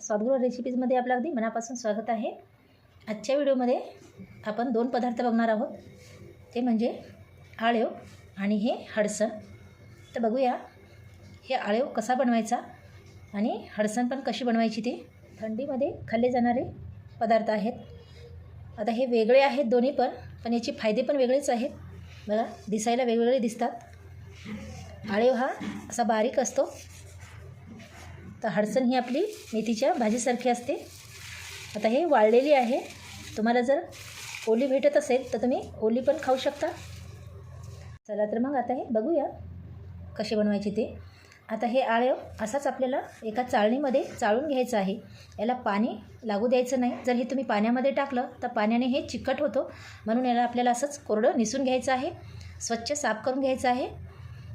स्वादगृह रेसिपीजमध्ये आपलं अगदी मनापासून स्वागत आहे. आजच्या व्हिडिओमध्ये आपण दोन पदार्थ बघणार आहोत. ते म्हणजे आळेव आणि हे हडसण. तर बघूया हे आळेव कसा बनवायचा आणि हडसण पण कशी बनवायची ते? थंडीमध्ये खाल्ले जाणारे पदार्थ आहेत. आता हे वेगळे आहेत दोन्ही पण पण याचे फायदे पण वेगळेच आहेत. बघा दिसायला वेगवेगळे दिसतात. आळेव हा असा बारीक असतो. तर हडसण ही आपली मेथीच्या भाजीसारखी असते. आता हे वाळलेली आहे. तुम्हाला जर ओली भेटत असेल तर तुम्ही ओली पण खाऊ शकता. चला तर मग आता हे बघूया कसे बनवायचे ते. आता हे आळव असाच आपल्याला एका चाळणीमध्ये चाळून घ्यायचं आहे. याला पाणी लागू द्यायचं नाही. जर हे तुम्ही पाण्यामध्ये टाकलं तर पाण्याने हे चिकट होतो. म्हणून याला आपल्याला असंच कोरडं निसून घ्यायचं आहे. स्वच्छ साफ करून घ्यायचं आहे.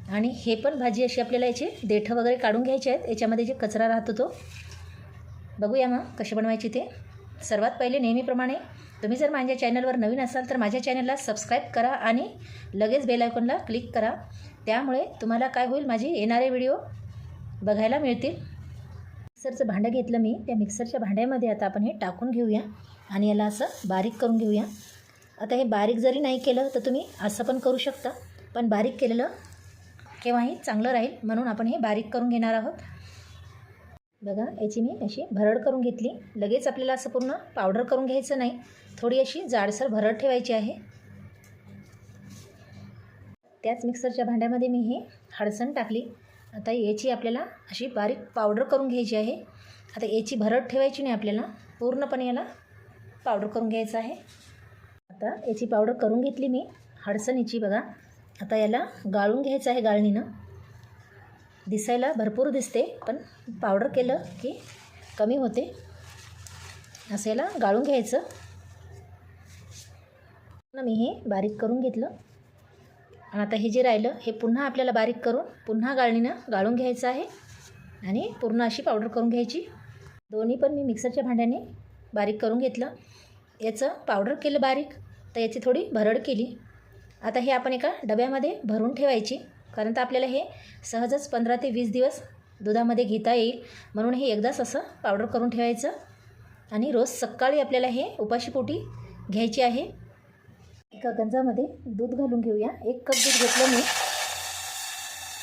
आणि हे पण भाजी अशी आपल्याला याचे देठं वगैरे काढून घ्यायचे आहेत. याच्यामध्ये जे कचरा राहतो तो बघूया मग कसे बनवायची ते. सर्वात पहिले नेहमीप्रमाणे तुम्ही जर माझ्या चॅनलवर नवीन असाल तर माझ्या चॅनलला सबस्क्राईब करा आणि लगेच बेलायकॉनला क्लिक करा. त्यामुळे तुम्हाला काय होईल माझे येणारे व्हिडिओ बघायला मिळतील. मिक्सरचं भांडं घेतलं मी. त्या मिक्सरच्या भांड्यामध्ये आता आपण हे टाकून घेऊया आणि याला असं बारीक करून घेऊया. आता हे बारीक जरी नाही केलं तर तुम्ही असं पण करू शकता. पण बारीक केलेलं केव्हाही चांगलं राहील म्हणून आपण हे बारीक करून घेणार आहोत. बघा याची मी अशी भरड करून घेतली. लगेच आपल्याला असं पूर्ण पावडर करून घ्यायचं नाही. थोडी अशी जाडसर भरड ठेवायची आहे. त्याच मिक्सरच्या भांड्यामध्ये मी हे हडसण टाकली. आता याची आपल्याला अशी बारीक पावडर करून घ्यायची आहे. आता याची भरड ठेवायची नाही आपल्याला. पूर्णपणे याला पावडर करून घ्यायचं आहे. आता याची पावडर करून घेतली मी. हडसणीची बघा. आता याला गाळून घ्यायचं आहे गाळणीनं. दिसायला भरपूर दिसते पण पावडर केलं की कमी होते. असं याला गाळून घ्यायचं. मी हे बारीक करून घेतलं. आणि आता हे जे राहिलं हे पुन्हा आपल्याला बारीक करून पुन्हा गाळणीनं गाळून घ्यायचं आहे. आणि पूर्ण अशी पावडर करून घ्यायची. दोन्ही पण मी मिक्सरच्या भांड्याने बारीक करून घेतलं. याचं पावडर केलं बारीक तर याची थोडी भरड केली. आता हे आपण एका डब्यामध्ये भरून ठेवायची कारण तर आपल्याला हे सहजच पंधरा ते वीस दिवस दुधामध्ये घेता येईल. म्हणून हे एकदाच असं पावडर करून ठेवायचं. आणि रोज सकाळी आपल्याला हे उपाशीपोटी घ्यायची आहे. एका गंजामध्ये दूध घालून घेऊया. एक कप दूध घेतलं मी.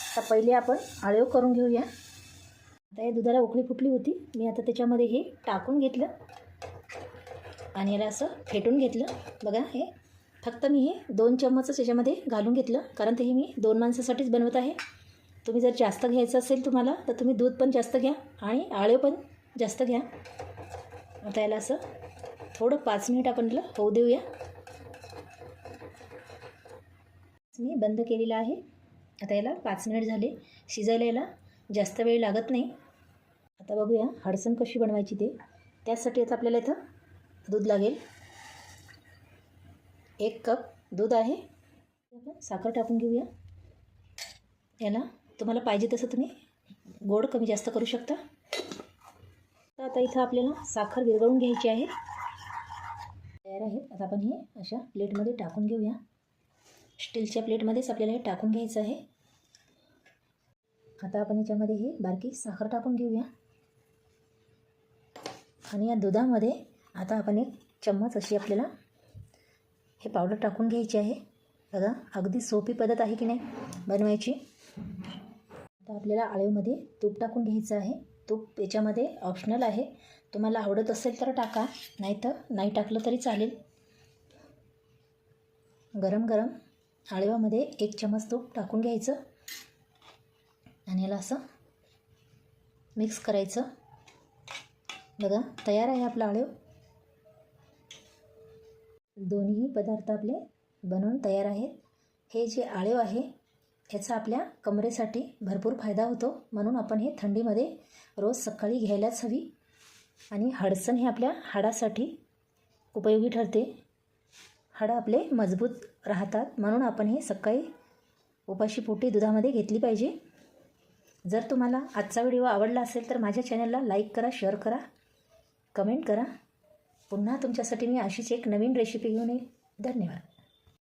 आता पहिले आपण आळेव करून घेऊया. आता या दुधाला उकळी फुटली होती. मी आता त्याच्यामध्ये हे टाकून घेतलं. आणि याला असं फेटून घेतलं. बघा हे फक्त मी हे दोन चम्मचच याच्यामध्ये घालून घेतलं कारण ते हे मी दोन माणसासाठीच बनवत आहे. तुम्ही जर जास्त घ्यायचं असेल तुम्हाला तर तुम्ही दूध पण जास्त घ्या आणि आळे पण जास्त घ्या. आता याला असं थोडं पाच मिनिट आपण याला होऊ देऊया. मी बंद केलेलं आहे. आता याला पाच मिनिट झाले. शिजायला याला जास्त वेळ लागत नाही. आता बघूया हडसण कशी बनवायची ते. त्यासाठी आता आपल्याला इथं दूध लागेल. एक कप दूध आहे. साखर टाकून घेऊया. याला तुम्हाला पाहिजे तसं तुम्ही गोड कमी जास्त करू शकता. तर आता इथं आपल्याला साखर विरघळून घ्यायची आहे. तयार आहे. आता आपण हे अशा प्लेटमध्ये टाकून घेऊया. स्टीलच्या प्लेटमध्येच आपल्याला हे टाकून घ्यायचं आहे. आता आपण याच्यामध्ये हे बारकी साखर टाकून घेऊया. आणि या दुधामध्ये आता आपण एक चम्मच अशी आपल्याला हे पावडर टाकून घ्यायची आहे. बघा अगदी सोपी पद्धत आहे की नाही बनवायची. आता आपल्याला आळेमध्ये तूप टाकून घ्यायचं आहे. तूप याच्यामध्ये ऑप्शनल आहे. तुम्हाला आवडत असेल तर टाका नाही तर नाही टाकलं तरी चालेल. गरम गरम आळेवामध्ये एक चमच तूप टाकून घ्यायचं. आणि याला असं मिक्स करायचं. बघा तयार आहे आपला आळेव दोन्ही पदार्थ आपले बनवून तयार आहेत. हे जे आळेव आहे याचा आपल्या कमरेसाठी भरपूर फायदा होतो. म्हणून आपण हे थंडीमध्ये रोज सकाळी घ्यायलाच हवी. आणि हडसण हे आपल्या हाडासाठी उपयोगी ठरते. हाडं आपले मजबूत राहतात. म्हणून आपण हे सकाळी उपाशी पोटी दुधामध्ये घेतली पाहिजे. जर तुम्हाला आजचा व्हिडिओ आवडला असेल तर माझ्या चॅनलला लाईक करा शेअर करा कमेंट करा. पुन्हा तुमच्यासाठी मी अशीच एक नवीन रेसिपी घेऊन येईल. धन्यवाद.